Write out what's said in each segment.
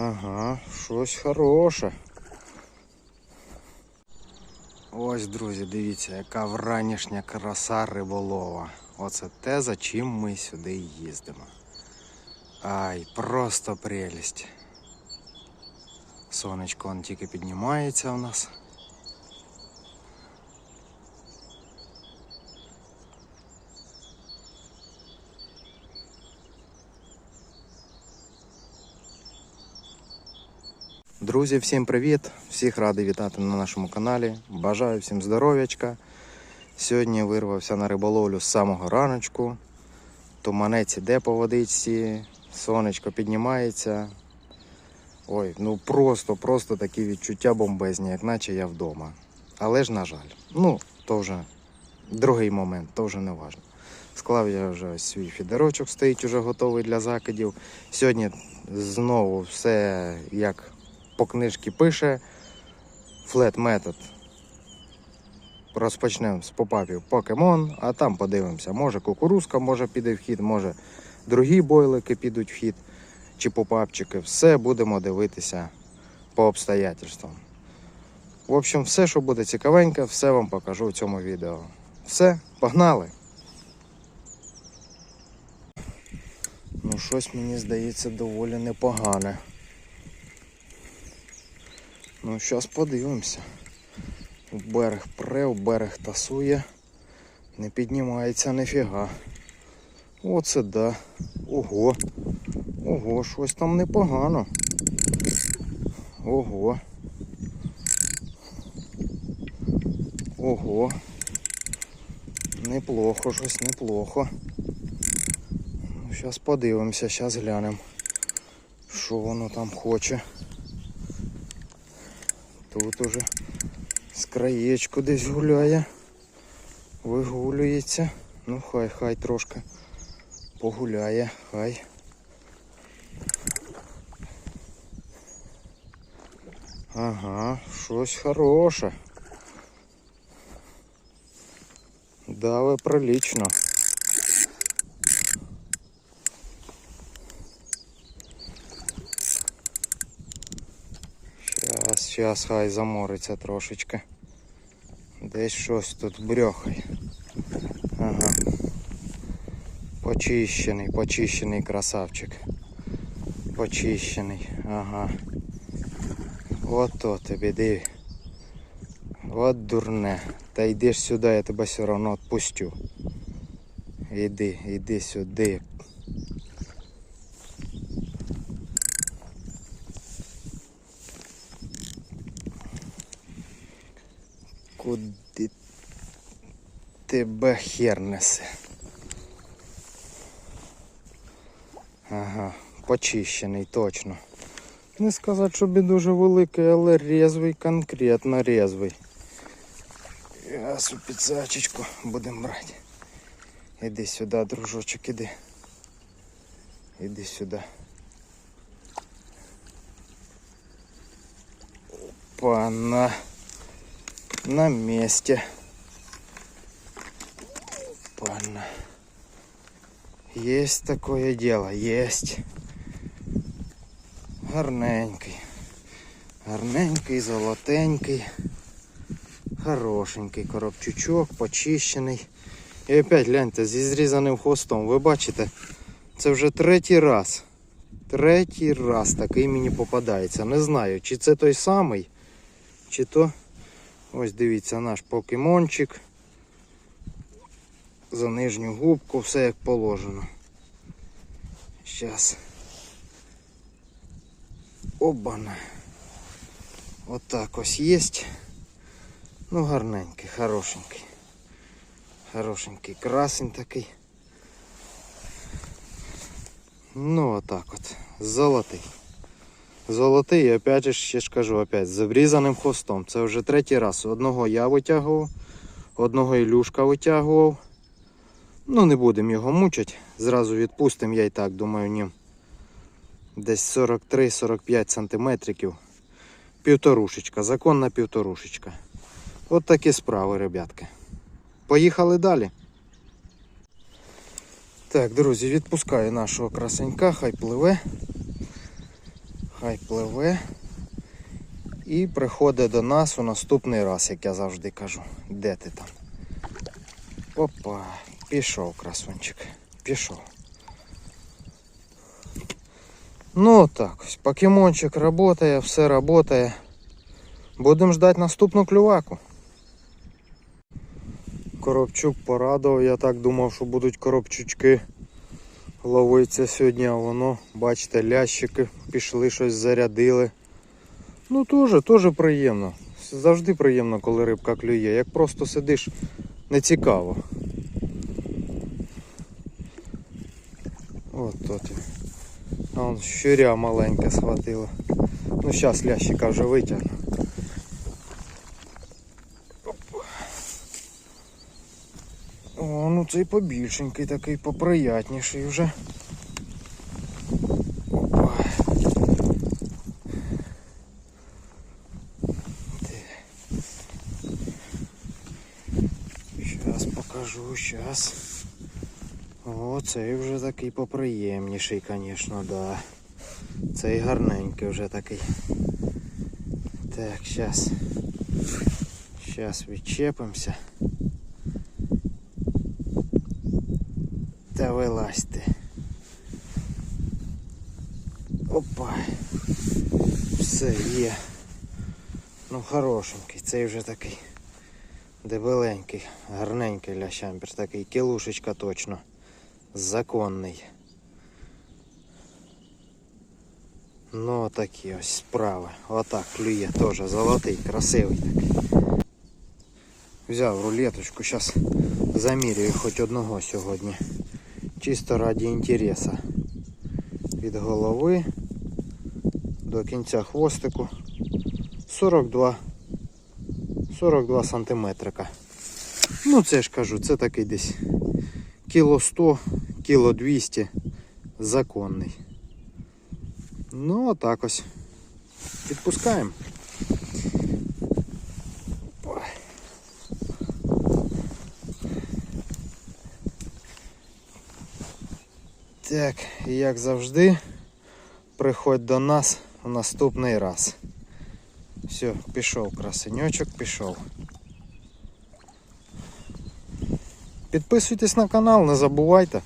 Ага, щось хороше. Ось, друзі, дивіться, яка вранішня краса риболова. Оце те, за чим ми сюди їздимо. Ай, просто прелість. Сонечко он тільки піднімається у нас. Друзі, всім привіт! Всіх радий вітати на нашому каналі. Бажаю всім здоров'ячка. Сьогодні вирвався на риболовлю з самого раночку. Туманець іде по водичці, сонечко піднімається. Ой, ну просто, просто такі відчуття бомбезні, як наче я вдома. Але ж, на жаль, ну, то вже другий момент, то вже не важно. Склав я вже свій фідерочок, стоїть уже готовий для закидів. Сьогодні знову все як по книжці пише флет метод. Розпочнемо з попапів покемон, а там подивимося. Може кукурузка може піде в хід, може другі бойлики підуть в хід, чи попапчики. Все будемо дивитися по обстоятельствам. В общем, все, що буде цікавеньке, все вам покажу в цьому відео. Все, погнали! Ну, щось мені здається доволі непогане. Ну, зараз подивимося. Берег пре, в берег тасує, не піднімається ніфіга. Оце да. Ого. Ого, щось там непогано. Ого. Ого. Неплохо, щось неплохо. Ну, зараз подивимося, зараз глянемо, що воно там хоче. Тут уже з краєчку десь гуляє. Вигулюється. Ну хай, хай трошки погуляє, хай. Ага, щось хороше. Дави прилично. Щас, щас, хай замориться трошечки. Десь щось тут брьохай. Ага. Почищений, почищений красавчик. Почищений, ага. Ото тобі диви. От дурне. Та йдеш сюди, я тебе все одно відпустю. Іди, іди сюди. Куди тебе хер несе? Ага, почищений точно. Не сказати, щоб і дуже великий, але резвий, конкретно резвий. У підсачечку будемо брати. Іди сюди, дружочок, іди. Іди сюди. Опа, на, месте. Опа-на. Есть такое дело, есть. Гарненький. Гарненький, золотенький. Хорошенький коробчучок, почищений. І опять гляньте, зі зрізаним хвостом. Ви бачите, це вже третій раз. Третій раз такий мені попадається. Не знаю, чи це той самий, чи то. Ось дивіться наш покемончик. За нижню губку, все як положено. Зараз. Обана. Отак ось є. Ну, гарненький, хорошенький. Хорошенький красень такий. Ну, отак от. Золотий. Золотий, і опять же, ще ж кажу, опять, з обрізаним хвостом. Це вже третій раз. Одного я витягував, одного Ілюшка витягував. Ну, не будемо його мучити. Зразу відпустимо, я і так думаю, ні. Десь 43-45 сантиметриків. Півторушечка, законна півторушечка. От такі справи, ребятки. Поїхали далі. Так, друзі, відпускаю нашого красенька, хай пливе. Хай пливе. І приходить до нас у наступний раз, як я завжди кажу. Де ти там? Опа, пішов красунчик. Пішов. Ну так, покемончик працює, все працює. Будемо ждати наступну клюваку. Коробчук порадував, я так думав, що будуть коробчучки ловитися сьогодні, а воно, бачите, лящики пішли, щось зарядили. Ну теж, теж приємно. Завжди приємно, коли рибка клює. Як просто сидиш, не цікаво. От тут. А он щуря маленька схватила. Ну зараз лящика вже витягну. О, ну цей побільшенький такий, поприятніший вже. Опа. Зараз покажу, зараз. О, цей вже такий поприємніший, звісно, да. Цей гарненький вже такий. Так, зараз. Зараз відчепимося. Та вилазьте. Опа. Все є. Ну хорошенький, цей вже такий дебеленький, гарненький лящампер, такий кілушечка точно. Законний. Ну такі ось справи. Отак клює теж золотий, красивий такий. Взяв рулеточку, зараз замірюю хоч одного сьогодні. Чисто раді інтереса. Від голови до кінця хвостику 42 42 сантиметрика. Ну це ж кажу, це такий десь кіло 100, кіло 200 законний. Ну отак ось. Підпускаємо. Так, і як завжди, приходь до нас у наступний раз. Все, пішов красеньочок, пішов. Підписуйтесь на канал, не забувайте.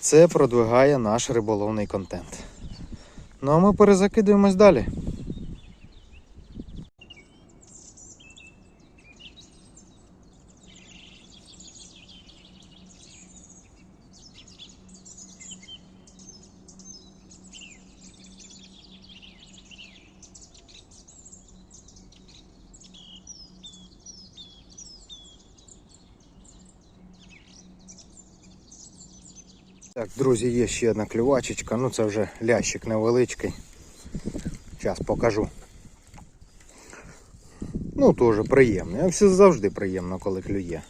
Це продвигає наш риболовний контент. Ну а ми перезакидуємось далі. Так, друзі, є ще одна клювачечка, ну це вже лящик невеличкий. Зараз покажу. Ну, теж приємно. А все завжди приємно, коли клює.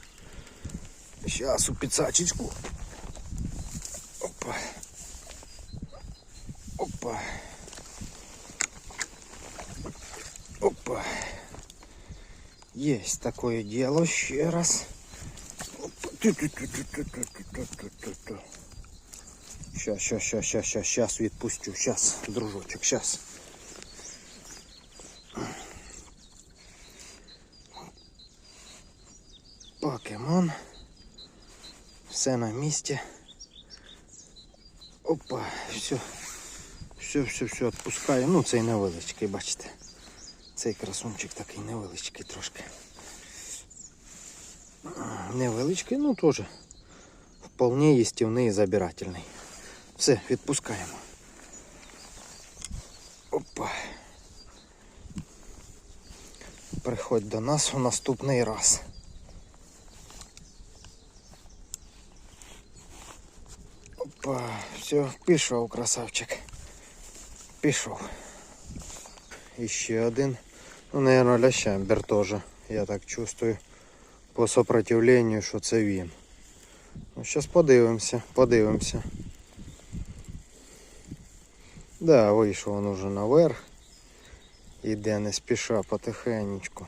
Зараз у підсачечку. Опа. Опа. Опа. Есть такое дело ще раз. Опа. Ту-ту-ту-ту-ту-ту-ту-ту-ту. Щас, щас, щас, щас, щас, щас відпустю. Щас, дружочок, щас. Покемон. Все на місці. Опа, все. Все, все, все, відпускаю. Ну, цей невеличкий, бачите. Цей красунчик такий невеличкий трошки. Невеличкий, ну теж вполне естивний і забирательний. Все, відпускаємо. Опа. Приходь до нас у наступний раз. Опа, все, пішов красавчик. Пішов. І ще один. Ну, наверное, лящамбер теж. Я так чувствую по сопротивленню, що це він. Ну, зараз подивимося, подивимося. Да, вийшов він уже наверх. Іде не спіша потихенечку.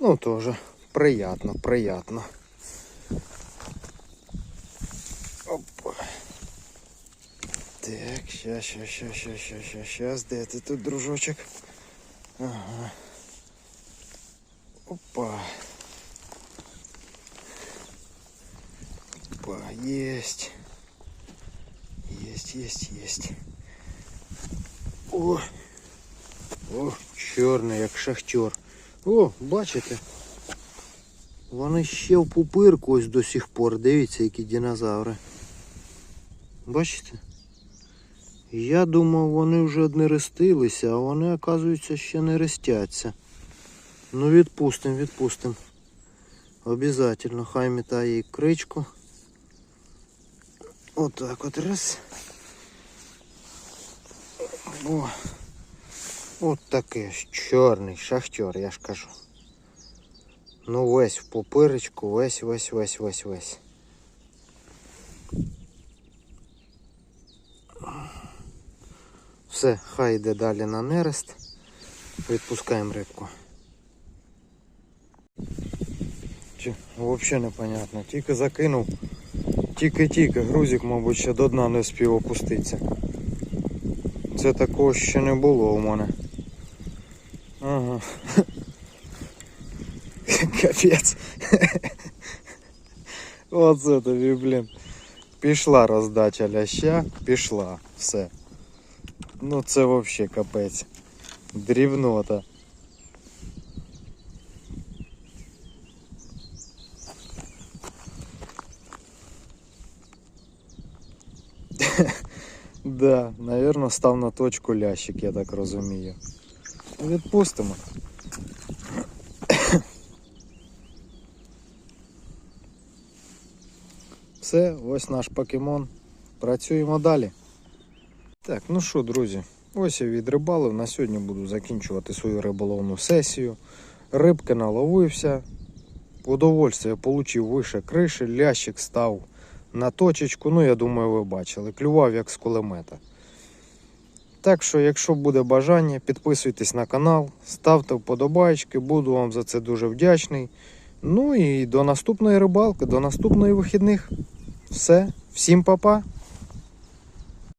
Ну теж приятно, приятно. Опа. Так, ща, ща, ща, ща, ща, ща, щас, де ти тут, дружочок? Ага. Опа. Опа, есть. Есть, есть. О! О, чорний, як шахтер. О, бачите? Вони ще в пупирку ось до сих пор. Дивіться, які динозаври. Бачите? Я думав, вони вже однерестилися, а вони, оказується, ще не рестяться. Ну відпустим, відпустим. Обязательно, хай метає кричку. Отак от раз. О. От таке ж чорний шахтер, я ж кажу. Ну весь в попирочку, весь, весь, весь, весь, весь. Все, хай йде далі на нерест. Відпускаємо рибку. Чи, взагалі непонятно. Тільки закинув. Тільки-тільки. Грузик, мабуть, ще до дна не встиг опуститися. Це такого ще не було у мене. Ага. Капець. Оце тобі, блін. Пішла роздача ляща, пішла. Все. Ну це вообще капець. Дрібнота. Да, наверное, став на точку лящик, я так розумію. Відпустимо. Все, ось наш покемон. Працюємо далі. Так, ну що, друзі, ось я відрибалив. На сьогодні буду закінчувати свою риболовну сесію. Рибки наловився. Удовольствие получив вище криші, лящик став на точечку. Ну, я думаю, ви бачили. Клював як з кулемета. Так що, якщо буде бажання, підписуйтесь на канал, ставте вподобайки, буду вам за це дуже вдячний. Ну і до наступної рибалки, до наступної вихідних. Все, всім па-па!